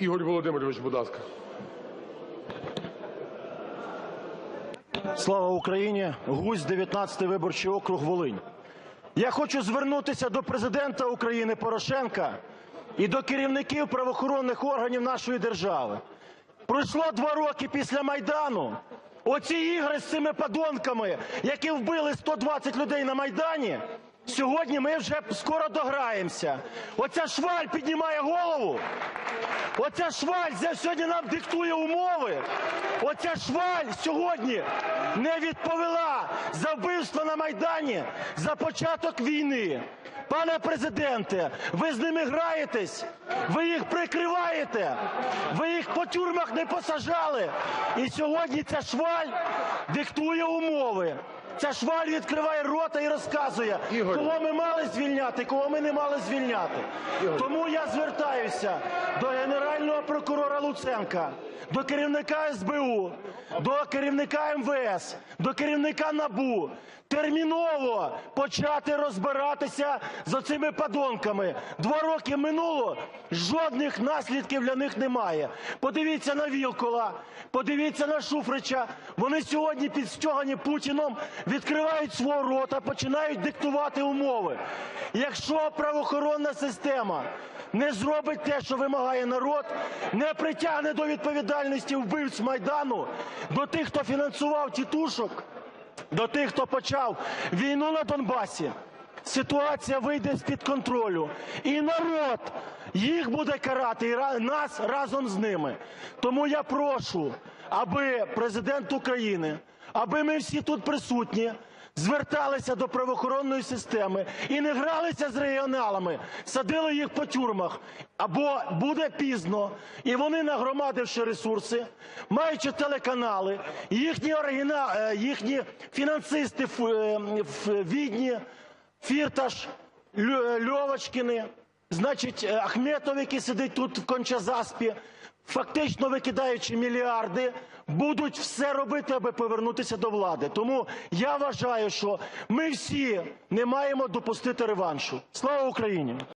Ігор Володимирович, будь ласка. Слава Україні! Гусь, 19-й виборчий округ Волинь. Я хочу звернутися до президента України Порошенка і до керівників правоохоронних органів нашої держави. Пройшло два роки після Майдану. Оці ігри з цими подонками, які вбили 120 людей на Майдані, сьогодні ми вже скоро дограємося. Оця шваль піднімає голову. Оця шваль сьогодні нам диктує умови. Оця шваль сьогодні не відповіла за вбивство на Майдані, за початок війни. Пане президенте, ви з ними граєтесь, ви їх прикриваєте, ви їх по тюрмах не посажали. І сьогодні ця шваль диктує умови. Ця шваль відкриває рота і розказує, Ігор. кого ми мали звільняти, кого ми не мали звільняти. Тому я звертаюся до генерального прокурора Луценка, до керівника СБУ, до керівника МВС, до керівника НАБУ. Терміново почати розбиратися з цими подонками. Два роки минуло, жодних наслідків для них немає. Подивіться на Вілкола, подивіться на Шуфрича. Вони сьогодні підстьогані Путіном відкривають свого рота, починають диктувати умови. Якщо правоохоронна система не зробить те, що вимагає народ, не притягне до відповідальності вбивць Майдану, до тих, хто фінансував тітушок, до тих, хто почав війну на Донбасі, ситуація вийде з-під контролю. І народ їх буде карати, і нас разом з ними. Тому я прошу, аби президент України, аби ми всі тут присутні, зверталися до правоохоронної системи і не гралися з регіоналами, садили їх по тюрмах. Або буде пізно, і вони, нагромадивши ресурси, маючи телеканали, їхні оригіна... е, їхні фінансисти в, е, Відні, Фірташ, Льо- Льовочкіни, значить, е, Ахметов, який сидить тут в Кончазаспі, фактично викидаючи мільярди, будуть все робити, аби повернутися до влади. Тому я вважаю, що ми всі не маємо допустити реваншу. Слава Україні!